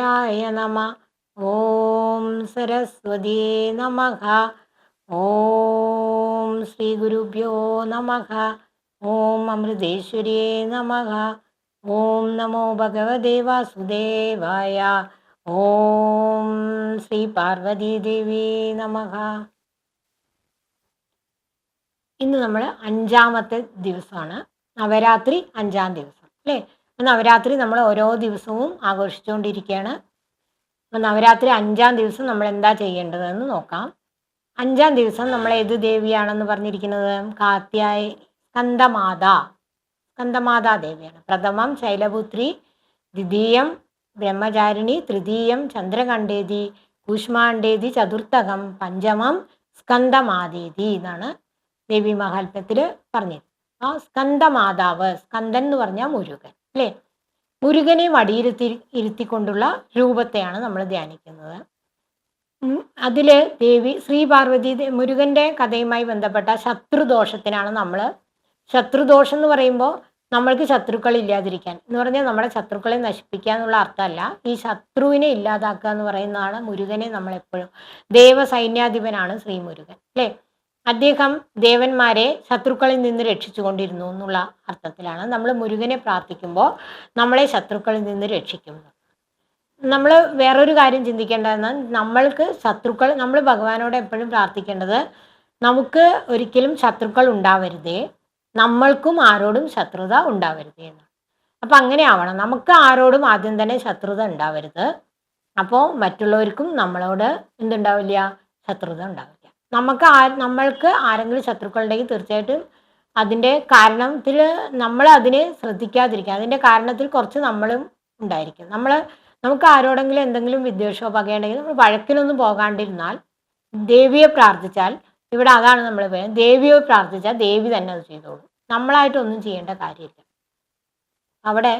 വിഘ്നേശ്വരായ നമ. ഓം സരസ്വതിയേ നമ. ഓം ശ്രീ ഗുരുഭ്യോ നമ. ഓം അമൃതേശ്വര്യേ നമ. ഓം നമോ ഭഗവതേ വാസുദേവായ. ഓം ശ്രീ പാർവതീദേവി നമ. ഇന്ന് നമ്മൾ അഞ്ചാമത്തെ ദിവസമാണ്. നവരാത്രി അഞ്ചാം ദിവസം അല്ലേ? നവരാത്രി നമ്മൾ ഓരോ ദിവസവും ആഘോഷിച്ചുകൊണ്ടിരിക്കുകയാണ് അപ്പം നവരാത്രി അഞ്ചാം ദിവസം നമ്മൾ എന്താ ചെയ്യേണ്ടതെന്ന് നോക്കാം. അഞ്ചാം ദിവസം നമ്മൾ ഏത് ദേവിയാണെന്ന് പറഞ്ഞിരിക്കുന്നത്? കാത്യായ സ്കന്ദമാത. സ്കന്ദമാതാ ദേവിയാണ്. പ്രഥമം ശൈലപുത്രി ദ്വിതീയം ബ്രഹ്മചാരിണി തൃതീയം ചന്ദ്രകണ്ഠേതി കൂഷ്മാണ്ഡേതി ചതുർത്ഥകം പഞ്ചമം സ്കന്ദമാതേതി എന്നാണ് ദേവി മഹാത്മ്യത്തിൽ പറഞ്ഞത് ആ സ്കന്ദമാതാവ് സ്കന്ദൻ എന്ന് പറഞ്ഞാൽ മുരുകൻ. അല്ലേ? മുരുകനെ വടിയിരുത്തി ഇരുത്തിക്കൊണ്ടുള്ള രൂപത്തെയാണ് നമ്മൾ ധ്യാനിക്കുന്നത്. അതിൽ ദേവി ശ്രീ പാർവതി മുരുകന്റെ കഥയുമായി ബന്ധപ്പെട്ട ശത്രുദോഷത്തിനാണ് നമ്മൾ ശത്രുദോഷം എന്ന് പറയുമ്പോൾ നമ്മൾക്ക് ശത്രുക്കൾ ഇല്ലാതിരിക്കാൻ. എന്ന് പറഞ്ഞാൽ നമ്മുടെ ശത്രുക്കളെ നശിപ്പിക്കുക എന്നുള്ള അർത്ഥമല്ല. ഈ ശത്രുവിനെ ഇല്ലാതാക്കുക എന്ന് പറയുന്നതാണ് മുരുകനെ നമ്മളെപ്പോഴും ദേവസൈന്യാധിപനാണ് ശ്രീ മുരുകൻ അല്ലേ? അദ്ദേഹം ദേവന്മാരെ ശത്രുക്കളിൽ നിന്ന് രക്ഷിച്ചു കൊണ്ടിരുന്നു എന്നുള്ള അർത്ഥത്തിലാണ് നമ്മൾ മുരുകനെ പ്രാർത്ഥിക്കുമ്പോൾ നമ്മളെ ശത്രുക്കളിൽ നിന്ന് രക്ഷിക്കുന്നു നമ്മൾ വേറൊരു കാര്യം ചിന്തിക്കേണ്ടതെന്ന് നമ്മൾക്ക് ശത്രുക്കൾ നമ്മൾ ഭഗവാനോട് എപ്പോഴും പ്രാർത്ഥിക്കേണ്ടത് നമുക്ക് ഒരിക്കലും ശത്രുക്കൾ ഉണ്ടാവരുതേ നമ്മൾക്കും ആരോടും ശത്രുത ഉണ്ടാവരുതേ എന്നാണ്. അപ്പം അങ്ങനെ ആവണം. നമുക്ക് ആരോടും ആദ്യം തന്നെ ശത്രുത ഉണ്ടാവരുത്. അപ്പോൾ മറ്റുള്ളവർക്കും നമ്മളോട് എന്തുണ്ടാവില്ല? ശത്രുത ഉണ്ടാവില്ല. നമുക്ക് ആ നമ്മൾക്ക് ആരെങ്കിലും ശത്രുക്കളുണ്ടെങ്കിൽ തീർച്ചയായിട്ടും അതിന്റെ കാരണത്തിൽ നമ്മൾ അതിനെ ശ്രദ്ധിക്കാതിരിക്കുക. അതിന്റെ കാരണത്തിൽ കുറച്ച് നമ്മളും ഉണ്ടായിരിക്കും. നമ്മൾ നമുക്ക് ആരോടെങ്കിലും എന്തെങ്കിലും വിദ്വേഷമോ പകയുണ്ടെങ്കിൽ നമ്മൾ വഴക്കിലൊന്നും പോകാണ്ടിരുന്നാൽ ദേവിയെ പ്രാർത്ഥിച്ചാൽ ഇവിടെ അതാണ് നമ്മൾ പറയുന്നത് ദേവിയെ പ്രാർത്ഥിച്ചാൽ ദേവി തന്നെ അത് ചെയ്തോളൂ. നമ്മളായിട്ടൊന്നും ചെയ്യേണ്ട കാര്യമില്ല. അവിടെ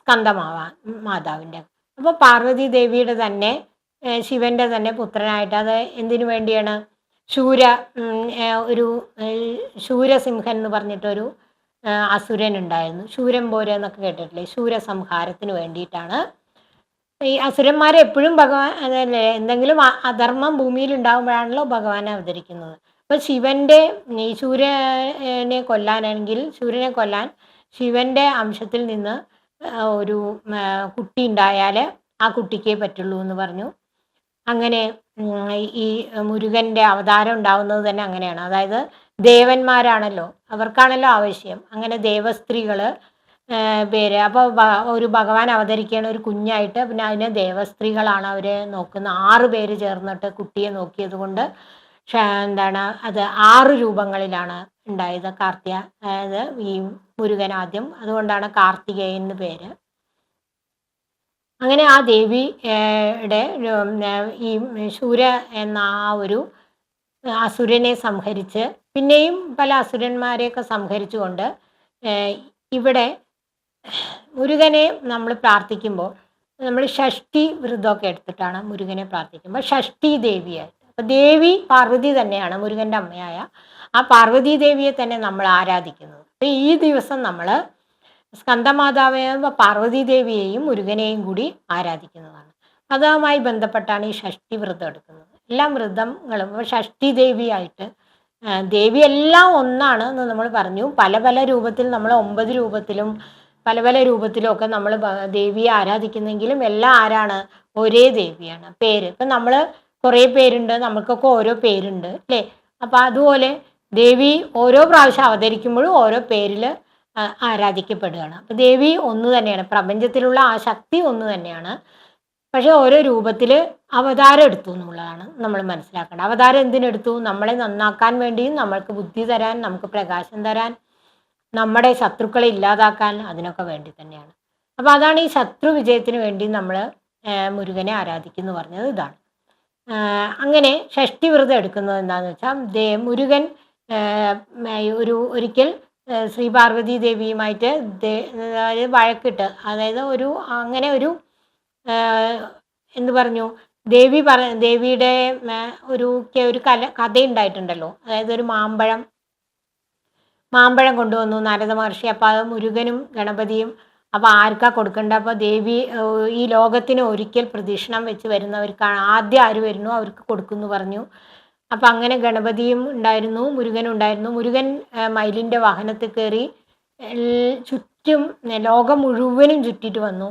സ്കന്ധമാവാ മാതാവിന്റെ. അപ്പോൾ പാർവതി ദേവിയുടെ തന്നെ ശിവന്റെ തന്നെ പുത്രനായിട്ട് അത് എന്തിനു വേണ്ടിയാണ് ശൂര ഒരു ശൂരസിംഹൻ എന്ന് പറഞ്ഞിട്ടൊരു അസുരൻ ഉണ്ടായിരുന്നു ശൂരം പോരെ എന്നൊക്കെ കേട്ടിട്ടില്ലേ? ശൂരസംഹാരത്തിന് വേണ്ടിയിട്ടാണ്. ഈ അസുരന്മാരെ എപ്പോഴും ഭഗവാൻ അതല്ലേ എന്തെങ്കിലും അധർമ്മം ഭൂമിയിൽ ഉണ്ടാകുമ്പോഴാണല്ലോ ഭഗവാൻ അവതരിക്കുന്നത്. അപ്പോൾ ശിവന്റെ ഈ സൂര്യനെ കൊല്ലാനാണെങ്കിൽ സൂര്യനെ കൊല്ലാൻ ശിവന്റെ അംശത്തിൽ നിന്ന് ഒരു കുട്ടി ഉണ്ടായാൽ ആ കുട്ടിക്കേ പറ്റുള്ളൂ എന്ന് പറഞ്ഞു. അങ്ങനെ ഈ മുരുകന്റെ അവതാരം ഉണ്ടാവുന്നത് തന്നെ അങ്ങനെയാണ്. അതായത് ദേവന്മാരാണല്ലോ അവർക്കാണല്ലോ ആവശ്യം. അങ്ങനെ ദേവസ്ത്രീകൾ പേര്. അപ്പോൾ ഒരു ഭഗവാൻ അവതരിക്കുകയാണ് ഒരു കുഞ്ഞായിട്ട് പിന്നെ അതിനെ ദേവസ്ത്രീകളാണ് അവരെ നോക്കുന്ന ആറ് പേര് ചേർന്നിട്ട് കുട്ടിയെ നോക്കിയത് കൊണ്ട് എന്താണ് അത് ആറ് രൂപങ്ങളിലാണ് ഉണ്ടായത് കാർത്തിക. അതായത് ഈ മുരുകൻ ആദ്യം അതുകൊണ്ടാണ് കാർത്തികേയൻ എന്ന് പേര്. അങ്ങനെ ആ ദേവി യുടെ ഈ ശൂര എന്ന ആ ഒരു അസുരനെ സംഹരിച്ച് പിന്നെയും പല അസുരന്മാരെയൊക്കെ സംഹരിച്ചുകൊണ്ട് ഇവിടെ മുരുകനെ നമ്മൾ പ്രാർത്ഥിക്കുമ്പോൾ നമ്മൾ ഷഷ്ടി വ്രതമൊക്കെ എടുത്തിട്ടാണ് മുരുകനെ പ്രാർത്ഥിക്കുമ്പോൾ ഷഷ്ടി ദേവിയായിട്ട്. അപ്പം ദേവി പാർവതി തന്നെയാണ് മുരുകന്റെ അമ്മയായ. ആ പാർവതി ദേവിയെ തന്നെ നമ്മൾ ആരാധിക്കുന്നത്. അപ്പം ഈ ദിവസം നമ്മൾ സ്കന്ദമാതാവേ പാർവതി ദേവിയെയും മുരുകനെയും കൂടി ആരാധിക്കുന്നതാണ്. അതുമായി ബന്ധപ്പെട്ടാണ് ഈ ഷഷ്ടി വ്രതം എടുക്കുന്നത്. എല്ലാ വ്രതങ്ങളും ഷഷ്ടി ദേവിയായിട്ട് ദേവി എല്ലാം ഒന്നാണ് എന്ന് നമ്മൾ പറഞ്ഞു. പല പല രൂപത്തിൽ നമ്മൾ ഒമ്പത് രൂപത്തിലും പല പല രൂപത്തിലും ഒക്കെ നമ്മൾ ദേവിയെ ആരാധിക്കുന്നെങ്കിലും എല്ലാം ആരാണ്? ഒരേ ദേവിയാണ്. പേര്. ഇപ്പം നമ്മൾ കുറേ പേരുണ്ട്. നമുക്കൊക്കെ ഓരോ പേരുണ്ട്. അല്ലേ? അപ്പം അതുപോലെ ദേവി ഓരോ പ്രാവശ്യം അവതരിക്കുമ്പോഴും ഓരോ പേരിൽ ആരാധിക്കപ്പെടുകയാണ്. അപ്പം ദേവി ഒന്ന് തന്നെയാണ്. പ്രപഞ്ചത്തിലുള്ള ആ ശക്തി ഒന്ന് തന്നെയാണ്. പക്ഷേ ഓരോ രൂപത്തിൽ അവതാരം എടുത്തു എന്നുള്ളതാണ് നമ്മൾ മനസ്സിലാക്കേണ്ടത്. അവതാരം എന്തിനെടുത്തു? നമ്മളെ നന്നാക്കാൻ വേണ്ടിയും നമ്മൾക്ക് ബുദ്ധി തരാൻ നമുക്ക് പ്രകാശം തരാൻ നമ്മുടെ ശത്രുക്കളെ ഇല്ലാതാക്കാൻ അതിനൊക്കെ വേണ്ടി തന്നെയാണ്. അപ്പോൾ അതാണ് ഈ ശത്രു വിജയത്തിന് വേണ്ടി നമ്മൾ മുരുകനെ ആരാധിക്കുന്നു പറഞ്ഞത് ഇതാണ്. അങ്ങനെ ഷഷ്ടി വ്രതം എടുക്കുന്നത് എന്താണെന്ന് വെച്ചാൽ ദേ മുരുകൻ ഒരു ഒരിക്കൽ ശ്രീ പാർവതി ദേവിയുമായിട്ട് വഴക്കിട്ട് അതായത് ഒരു അങ്ങനെ ഒരു എന്ത് പറഞ്ഞു ദേവി പറ ദേവിയുടെ ഒരു ഒരു കല കഥ ഉണ്ടായിട്ടുണ്ടല്ലോ അതായത് ഒരു മാമ്പഴം മാമ്പഴം കൊണ്ടുവന്നു നാരദ മഹർഷി. അപ്പം അത് മുരുകനും ഗണപതിയും അപ്പോൾ ആർക്കാ കൊടുക്കേണ്ട അപ്പോൾ ദേവി ഈ ലോകത്തിന് ഒരിക്കൽ പ്രദക്ഷിണം വെച്ച് വരുന്നവർക്കാണ്. ആദ്യം ആര് വരുന്നു? അവർക്ക് കൊടുക്കുന്നു പറഞ്ഞു. അപ്പം അങ്ങനെ ഗണപതിയും ഉണ്ടായിരുന്നു മുരുകനും ഉണ്ടായിരുന്നു. മുരുകൻ മയിലിന്റെ വാഹനത്തിൽ കയറി ചുറ്റും ലോകം മുഴുവനും ചുറ്റിട്ട് വന്നു.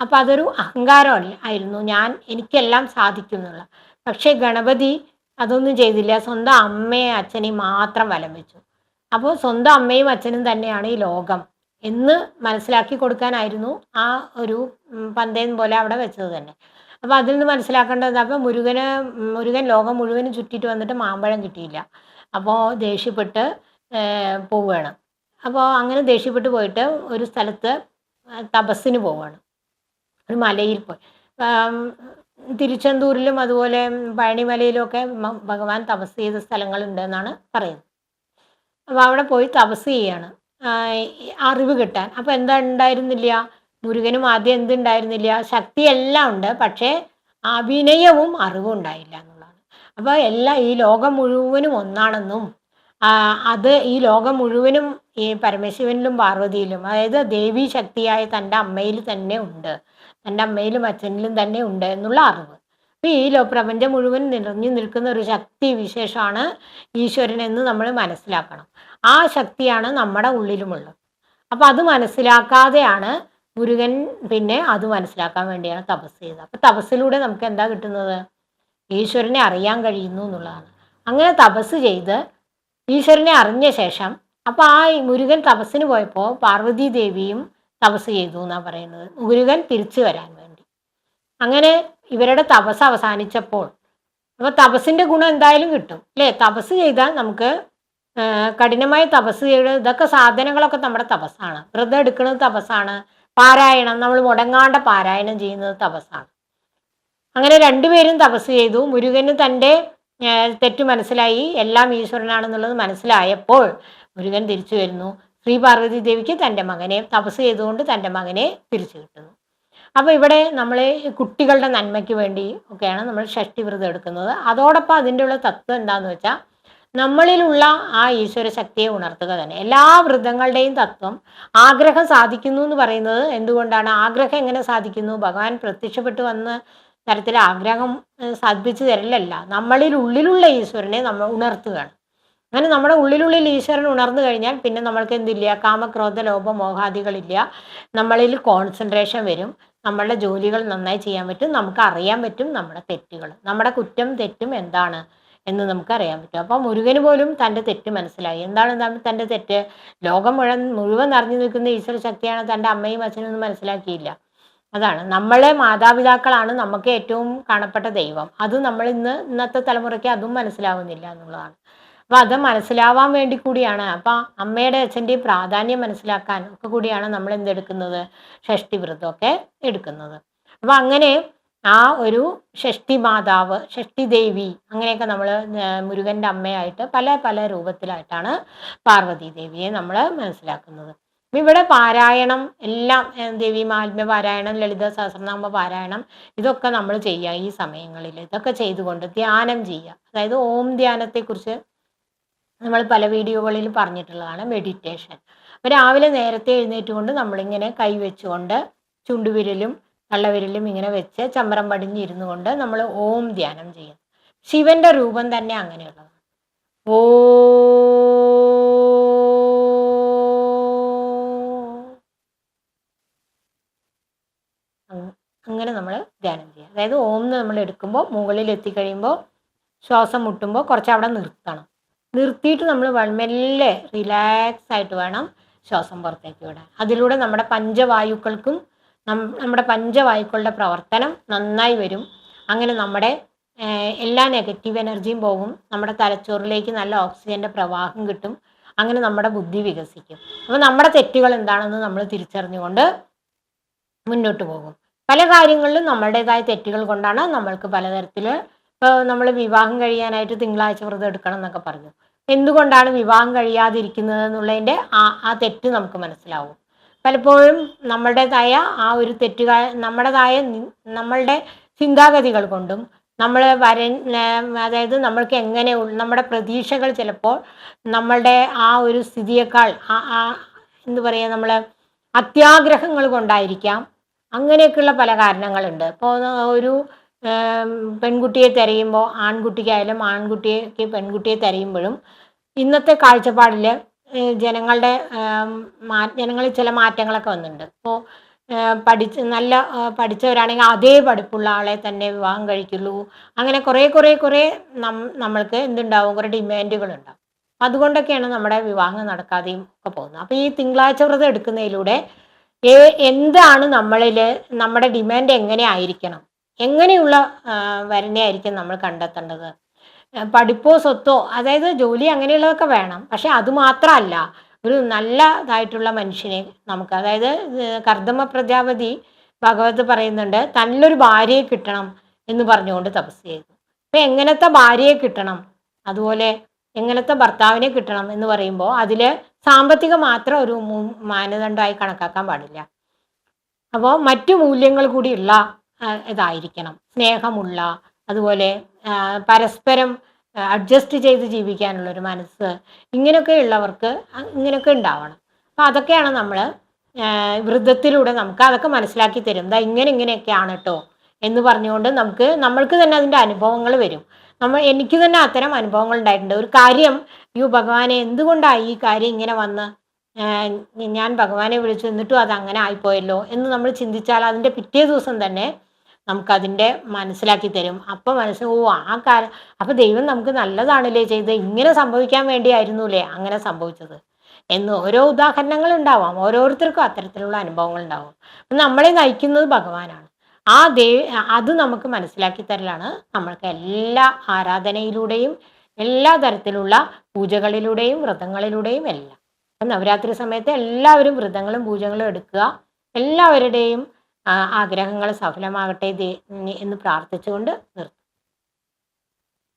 അപ്പം അതൊരു അഹങ്കാരം ആയിരുന്നു. ഞാൻ എനിക്കെല്ലാം സാധിക്കുന്നുള്ള പക്ഷേ ഗണപതി അതൊന്നും ചെയ്തില്ല. സ്വന്തം അമ്മയെ അച്ഛനെയും മാത്രം വലം വെച്ചു. അപ്പോൾ സ്വന്തം അമ്മയും അച്ഛനും തന്നെയാണ് ഈ ലോകം എന്ന് മനസ്സിലാക്കി കൊടുക്കാനായിരുന്നു ആ ഒരു പന്തയം പോലെ അവിടെ വെച്ചത് തന്നെ. അപ്പോൾ അതിൽ നിന്ന് മനസ്സിലാക്കേണ്ടത് അപ്പോൾ മുരുകന് മുരുകൻ ലോകം മുഴുവനും ചുറ്റിയിട്ട് വന്നിട്ട് മാമ്പഴം കിട്ടിയില്ല. അപ്പോൾ ദേഷ്യപ്പെട്ട് പോവുകയാണ്. അപ്പോൾ അങ്ങനെ ദേഷ്യപ്പെട്ട് പോയിട്ട് ഒരു സ്ഥലത്ത് തപസ്സിന് പോവുകയാണ്. ഒരു മലയിൽ പോയി. തിരുച്ചെന്തൂരിലും അതുപോലെ പഴനിമലയിലുമൊക്കെ ഭഗവാൻ തപസ് ചെയ്ത സ്ഥലങ്ങളുണ്ട് എന്നാണ് പറയുന്നത്. അപ്പോൾ അവിടെ പോയി തപസ് ചെയ്യാണ്. അറിവ് കിട്ടാൻ. അപ്പോൾ എന്താ ഉണ്ടായിരുന്നില്ല? മുരുകനും ആദ്യം എന്തുണ്ടായിരുന്നില്ല? ശക്തിയെല്ലാം ഉണ്ട്. പക്ഷേ അഭിനയവും അറിവും ഉണ്ടായില്ല എന്നുള്ളതാണ്. അപ്പോൾ എല്ലാ ഈ ലോകം മുഴുവനും ഒന്നാണെന്നും അത് ഈ ലോകം മുഴുവനും ഈ പരമശിവനിലും പാർവതിയിലും അതായത് ദേവീ ശക്തിയായ തന്റെ അമ്മയിൽ തന്നെ ഉണ്ട്. തന്റെ അമ്മയിലും അച്ഛനിലും തന്നെ ഉണ്ട് എന്നുള്ള അറിവ്. അപ്പോൾ ഈ ലോ പ്രപഞ്ചം മുഴുവൻ നിറഞ്ഞു നിൽക്കുന്ന ഒരു ശക്തി വിശേഷമാണ് ഈശ്വരൻ എന്ന് നമ്മൾ മനസ്സിലാക്കണം. ആ ശക്തിയാണ് നമ്മുടെ ഉള്ളിലുമുള്ളത്. അപ്പം അത് മനസ്സിലാക്കാതെയാണ് മുരുകൻ പിന്നെ അത് മനസ്സിലാക്കാൻ വേണ്ടിയാണ് തപസ് ചെയ്തത്. അപ്പോൾ തപസ്സിലൂടെ നമുക്ക് എന്താ കിട്ടുന്നത്? ഈശ്വരനെ അറിയാൻ കഴിയുന്നു എന്നുള്ളതാണ്. അങ്ങനെ തപസ് ചെയ്ത് ഈശ്വരനെ അറിഞ്ഞ ശേഷം അപ്പോൾ ആ മുരുകൻ തപസ്സിന് പോയപ്പോൾ പാർവതി ദേവിയും തപസ് ചെയ്തു എന്നാണ് പറയുന്നത്. മുരുകൻ തിരിച്ചു വരാൻ വേണ്ടി. അങ്ങനെ ഇവരുടെ തപസ് അവസാനിച്ചപ്പോൾ അപ്പോൾ തപസ്സിന്റെ ഗുണം എന്തായാലും കിട്ടും. അല്ലേ? തപസ് ചെയ്താൽ നമുക്ക് കഠിനമായ തപസ് ചെയ്ത് ഇതൊക്കെ സാധനങ്ങളൊക്കെ നമ്മുടെ തപസ്സാണ്. വ്രതം എടുക്കുന്നത് തപസ്സാണ്. പാരായണം നമ്മൾ മുടങ്ങാണ്ട പാരായണം ചെയ്യുന്നത് തപസ്സാണ്. അങ്ങനെ രണ്ടുപേരും തപസ് ചെയ്തു. മുരുകന് തന്റെ തെറ്റു മനസ്സിലായി. എല്ലാം ഈശ്വരനാണെന്നുള്ളത് മനസ്സിലായപ്പോൾ മുരുകൻ തിരിച്ചു വരുന്നു. ശ്രീ പാർവതി ദേവിക്ക് തന്റെ മകനെ തപസ് ചെയ്തുകൊണ്ട് തന്റെ മകനെ തിരിച്ചു കിട്ടുന്നു. അപ്പോൾ ഇവിടെ നമ്മൾ കുട്ടികളുടെ നന്മയ്ക്ക് വേണ്ടി ഒക്കെയാണ് നമ്മൾ ഷഷ്ടി വ്രതം എടുക്കുന്നത്. അതോടൊപ്പം അതിന്റെ ഉള്ള തത്വം എന്താണെന്ന് വെച്ചാൽ നമ്മളിലുള്ള ആ ഈശ്വര ശക്തിയെ ഉണർത്തുക തന്നെ. എല്ലാ വൃദ്ധങ്ങളുടെയും തത്വം ആഗ്രഹം സാധിക്കുന്നു എന്ന് പറയുന്നത് എന്തുകൊണ്ടാണ്? ആഗ്രഹം എങ്ങനെ സാധിക്കുന്നു? ഭഗവാൻ പ്രത്യക്ഷപ്പെട്ട് വന്ന തരത്തിൽ ആഗ്രഹം സാധിപ്പിച്ചു തരലല്ല. നമ്മളിൽ ഉള്ളിലുള്ള ഈശ്വരനെ നമ്മൾ ഉണർത്തുകയാണ്. അങ്ങനെ നമ്മുടെ ഉള്ളിലുള്ളിൽ ഈശ്വരൻ ഉണർന്നു കഴിഞ്ഞാൽ പിന്നെ നമ്മൾക്ക് എന്തില്ല? കാമക്രോധ ലോഭ മോഹാദികളില്ല. നമ്മളിൽ കോൺസെൻട്രേഷൻ വരും. നമ്മളുടെ ജോലികൾ നന്നായി ചെയ്യാൻ പറ്റും. നമുക്ക് അറിയാൻ പറ്റും നമ്മുടെ തെറ്റുകൾ. നമ്മുടെ കുറ്റം തെറ്റും എന്താണ്? എന്ന് നമുക്ക് അറിയാൻ പറ്റും. അപ്പോൾ മുരുകന് പോലും തന്റെ തെറ്റ് മനസ്സിലായി. എന്താണ് തന്റെ തെറ്റ്? ലോകം മുഴുവൻ മുഴുവൻ നിറഞ്ഞു നിൽക്കുന്ന ഈശ്വര ശക്തിയാണ് തന്റെ അമ്മയും അച്ഛനും ഒന്നും മനസ്സിലാക്കിയില്ല. അതാണ്. നമ്മളെ മാതാപിതാക്കളാണ് നമുക്ക് ഏറ്റവും കാണപ്പെട്ട ദൈവം. അത് നമ്മൾ ഇന്ന് ഇന്നത്തെ തലമുറയ്ക്ക് അതും മനസ്സിലാവുന്നില്ല എന്നുള്ളതാണ്. അപ്പം അത് മനസ്സിലാവാൻ വേണ്ടി കൂടിയാണ്. അപ്പം അമ്മയുടെ അച്ഛന്റെയും പ്രാധാന്യം മനസ്സിലാക്കാൻ ഒക്കെ കൂടിയാണ് നമ്മൾ എന്തെടുക്കുന്നത്? ഷഷ്ടി വ്രതമൊക്കെ എടുക്കുന്നത്. അപ്പം അങ്ങനെ ആ ഒരു ഷഷ്ടി മാതാവ് ഷഷ്ടി ദേവി അങ്ങനെയൊക്കെ നമ്മൾ മുരുകന്റെ അമ്മയായിട്ട് പല പല രൂപത്തിലായിട്ടാണ് പാർവതി ദേവിയെ നമ്മൾ മനസ്സിലാക്കുന്നത് ഇവിടെ പാരായണം എല്ലാം ദേവി മാത്മ്യ പാരായണം ലളിത സഹസ്രനാമ പാരായണം ഇതൊക്കെ നമ്മൾ ചെയ്യുക ഈ സമയങ്ങളിൽ ഇതൊക്കെ ചെയ്തുകൊണ്ട് ധ്യാനം ചെയ്യുക. അതായത് ഓം ധ്യാനത്തെക്കുറിച്ച് നമ്മൾ പല വീഡിയോകളിൽ പറഞ്ഞിട്ടുള്ളതാണ് മെഡിറ്റേഷൻ. അപ്പോൾ രാവിലെ നേരത്തെ എഴുന്നേറ്റുകൊണ്ട് നമ്മളിങ്ങനെ കൈ വെച്ചുകൊണ്ട് ചുണ്ടുവിരലും തള്ളവിരലും ഇങ്ങനെ വെച്ച് ചമ്രം പടിഞ്ഞിരുന്നു കൊണ്ട് നമ്മൾ ഓം ധ്യാനം ചെയ്യും. ശിവന്റെ രൂപം തന്നെ അങ്ങനെയുള്ളതാണ് ഓ. അങ്ങനെ നമ്മൾ ധ്യാനം ചെയ്യുക അതായത് ഓം നമ്മൾ എടുക്കുമ്പോൾ മുകളിൽ എത്തിക്കഴിയുമ്പോൾ ശ്വാസം മുട്ടുമ്പോൾ കുറച്ച് അവിടെ നിർത്തണം. നിർത്തിയിട്ട് നമ്മൾ മെല്ലെ റിലാക്സ് ആയിട്ട് വേണം ശ്വാസം പുറത്തേക്ക് വിടാൻ. അതിലൂടെ നമ്മുടെ പഞ്ചവായുക്കൾക്കും നമ്മുടെ പഞ്ചവായുക്കളുടെ പ്രവർത്തനം നന്നായി വരും. അങ്ങനെ നമ്മുടെ എല്ലാ നെഗറ്റീവ് എനർജിയും പോകും. നമ്മുടെ തലച്ചോറിലേക്ക് നല്ല ഓക്സിജന്റെ പ്രവാഹം കിട്ടും. അങ്ങനെ നമ്മുടെ ബുദ്ധി വികസിക്കും. അപ്പോൾ നമ്മുടെ തെറ്റുകൾ എന്താണെന്ന് നമ്മൾ തിരിച്ചറിഞ്ഞുകൊണ്ട് മുന്നോട്ട് പോകും. പല കാര്യങ്ങളിലും നമ്മളുടേതായ തെറ്റുകൾ കൊണ്ടാണ് നമ്മൾക്ക് പലതരത്തിൽ ഇപ്പോൾ നമ്മൾ വിവാഹം കഴിയാനായിട്ട് തിങ്കളാഴ്ച വ്രതം എടുക്കണം എന്നൊക്കെ പറഞ്ഞു. എന്തുകൊണ്ടാണ് വിവാഹം കഴിയാതിരിക്കുന്നത് എന്നുള്ളതിന്റെ ആ ആ തെറ്റ് നമുക്ക് മനസ്സിലാവും. പലപ്പോഴും നമ്മളുടേതായ ആ ഒരു തെറ്റുക നമ്മുടേതായ നമ്മളുടെ ചിന്താഗതികൾ കൊണ്ടും നമ്മൾ വര അതായത് നമ്മൾക്ക് എങ്ങനെ നമ്മുടെ പ്രതീക്ഷകൾ ചിലപ്പോൾ നമ്മളുടെ ആ ഒരു സ്ഥിതിയേക്കാൾ ആ എന്ത് പറയുക നമ്മൾ അത്യാഗ്രഹങ്ങൾ കൊണ്ടായിരിക്കാം. അങ്ങനെയൊക്കെയുള്ള പല കാരണങ്ങളുണ്ട്. ഇപ്പോൾ ഒരു പെൺകുട്ടിയെ തിരയുമ്പോൾ ആൺകുട്ടിക്കായാലും ആൺകുട്ടിക്ക് പെൺകുട്ടിയെ തിരയുമ്പോഴും ഇന്നത്തെ കാഴ്ചപ്പാടിൽ ജനങ്ങളുടെ ജനങ്ങളിൽ ചില മാറ്റങ്ങളൊക്കെ വന്നിട്ടുണ്ട്. ഇപ്പോൾ പഠിച്ച് നല്ല പഠിച്ചവരാണെങ്കിൽ അതേ പഠിപ്പുള്ള ആളെ തന്നെ വിവാഹം കഴിക്കുള്ളൂ. അങ്ങനെ കുറേ കുറേ കുറേ നം നമ്മൾക്ക് എന്തുണ്ടാവും? കുറേ ഡിമാൻഡുകളുണ്ടാവും. അതുകൊണ്ടൊക്കെയാണ് നമ്മുടെ വിവാഹം നടക്കാതെയും ഒക്കെ പോകുന്നത്. അപ്പോൾ ഈ തിങ്കളാഴ്ച വ്രതം എടുക്കുന്നതിലൂടെ എന്താണ് നമ്മളിൽ നമ്മുടെ ഡിമാൻഡ് എങ്ങനെ ആയിരിക്കണം? എങ്ങനെയുള്ള വരനെ ആയിരിക്കും നമ്മൾ കണ്ടെത്തേണ്ടത്? പഠിപ്പോ സ്വത്തോ അതായത് ജോലി അങ്ങനെയുള്ളതൊക്കെ വേണം. പക്ഷെ അത് മാത്രമല്ല ഒരു നല്ലതായിട്ടുള്ള മനുഷ്യനെ നമുക്ക് അതായത് കർദമ പ്രജാപതി ഭഗവത് പറയുന്നുണ്ട് നല്ലൊരു ഭാര്യയെ കിട്ടണം എന്ന് പറഞ്ഞുകൊണ്ട് തപസ് ചെയ്തു അപ്പൊ എങ്ങനത്തെ ഭാര്യയെ കിട്ടണം? അതുപോലെ എങ്ങനത്തെ ഭർത്താവിനെ കിട്ടണം എന്ന് പറയുമ്പോൾ അതിൽ സാമ്പത്തികം മാത്രം ഒരു മാനദണ്ഡമായി കണക്കാക്കാൻ പാടില്ല. അപ്പോൾ മറ്റു മൂല്യങ്ങൾ കൂടിയുള്ള ഇതായിരിക്കണം. സ്നേഹമുള്ള അതുപോലെ പരസ്പരം അഡ്ജസ്റ്റ് ചെയ്ത് ജീവിക്കാനുള്ള ഒരു മനസ്സ് ഇങ്ങനെയൊക്കെ ഉള്ളവർക്ക് ഇങ്ങനെയൊക്കെ ഉണ്ടാവണം. അപ്പോൾ അതൊക്കെയാണ് നമ്മൾ വൃദ്ധത്തിലൂടെ നമുക്ക് അതൊക്കെ മനസ്സിലാക്കി തരും. ദാ ഇങ്ങനെ ഇങ്ങനെയൊക്കെയാണ് കേട്ടോ എന്ന് പറഞ്ഞുകൊണ്ട് നമുക്ക് നമ്മൾക്ക് തന്നെ അതിന്റെ അനുഭവങ്ങൾ വരും. നമ്മൾ എനിക്ക് തന്നെ അത്തരം അനുഭവങ്ങൾ ഉണ്ടായിട്ടുണ്ട്. ഒരു കാര്യം യു ഭഗവാനെ എന്തുകൊണ്ടാണ് ഈ കാര്യം ഇങ്ങനെ വന്ന് ഞാൻ ഭഗവാനെ വിളിച്ചു എന്നിട്ടും അത് അങ്ങനെ ആയിപ്പോയല്ലോ എന്ന് നമ്മൾ ചിന്തിച്ചാൽ അതിന്റെ പിറ്റേ ദിവസം തന്നെ നമുക്കതിന്റെ മനസ്സിലാക്കി തരും. അപ്പോൾ മനസ്സിൽ ഓ ആ കാര്യം അപ്പോൾ ദൈവം നമുക്ക് നല്ലതാണല്ലേ ചെയ്ത് ഇങ്ങനെ സംഭവിക്കാൻ വേണ്ടിയായിരുന്നുല്ലേ അങ്ങനെ സംഭവിച്ചത്? എന്ന് ഓരോ ഉദാഹരണങ്ങൾ ഉണ്ടാവാം. ഓരോരുത്തർക്കും അത്തരത്തിലുള്ള അനുഭവങ്ങൾ ഉണ്ടാവും. നമ്മളെ നയിക്കുന്നത് ഭഗവാനാണ്. ആ ദേ അത് നമുക്ക് മനസ്സിലാക്കി തരലാണ് നമ്മൾക്ക് എല്ലാ ആരാധനയിലൂടെയും എല്ലാ തരത്തിലുള്ള പൂജകളിലൂടെയും വ്രതങ്ങളിലൂടെയും എല്ലാം. നവരാത്രി സമയത്ത് എല്ലാവരും വ്രതങ്ങളും പൂജകളും എടുക്കുക. എല്ലാവരുടെയും ആഗ്രഹങ്ങൾ സഫലമാകട്ടെ എന്ന് പ്രാർത്ഥിച്ചുകൊണ്ട് നിർത്തുന്നു.